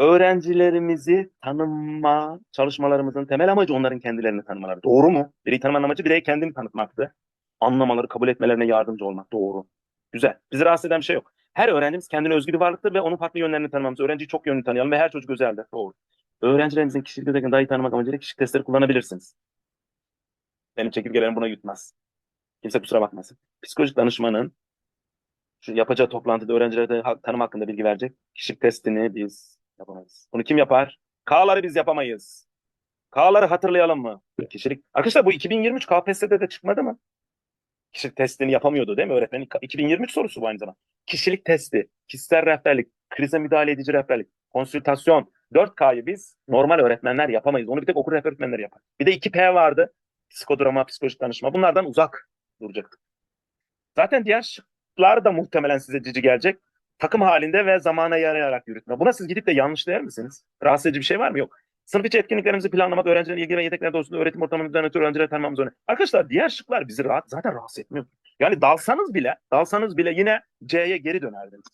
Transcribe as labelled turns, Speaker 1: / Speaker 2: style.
Speaker 1: öğrencilerimizi tanıma çalışmalarımızın temel amacı onların kendilerini tanımaları. Doğru mu? Bireyi tanımanın amacı bireyi kendini tanıtmaktı. Anlamaları, kabul etmelerine yardımcı olmak. Doğru. Güzel. Bizi rahatsız eden bir şey yok. Her öğrencimiz kendine özgü bir varlıktır ve onun farklı yönlerini tanımamız. Öğrenciyi çok yönlü tanıyalım ve her çocuk özeldir. Doğru. Öğrencilerinizin kişilik özelliklerini daha iyi tanımak amacıyla kişilik testleri kullanabilirsiniz. Benim çekirgelerim buna yutmaz. Kimse kusura bakmasın. Psikolojik danışmanın şu yapacağı toplantıda öğrencilere ha- tanım hakkında bilgi verecek. Kişilik testini biz yapamayız. Bunu kim yapar? K'ları biz yapamayız. K'ları hatırlayalım mı? Kişilik. Arkadaşlar bu 2023 KPSS'de de çıkmadı mı? Kişilik testini yapamıyordu değil mi öğretmenin? 2023 sorusu bu aynı zamanda. Kişilik testi, kişisel rehberlik, krize müdahale edici rehberlik, konsültasyon. 4K'yı biz normal öğretmenler yapamayız. Onu bir tek okul rehber öğretmenleri yapar. Bir de 2P vardı. Psikodrama, psikolojik danışma. Bunlardan uzak duracaktık. Zaten diğer şıklar da muhtemelen size cici gelecek. Takım halinde ve zamana yarayarak yürütme. Buna siz gidip de yanlış der misiniz? Rahatsız edici bir şey var mı? Yok. Sınıf içi etkinliklerimizi planlamak, öğrencilerin ilgi ve yedekleri doğrultusunda öğretim ortamını düzenlemek, öğrencileri tanımamız önemli. Arkadaşlar diğer şıklar bizi rahat, zaten rahatsız etmiyor. Yani dalsanız bile, dalsanız bile yine C'ye geri dönerdiniz.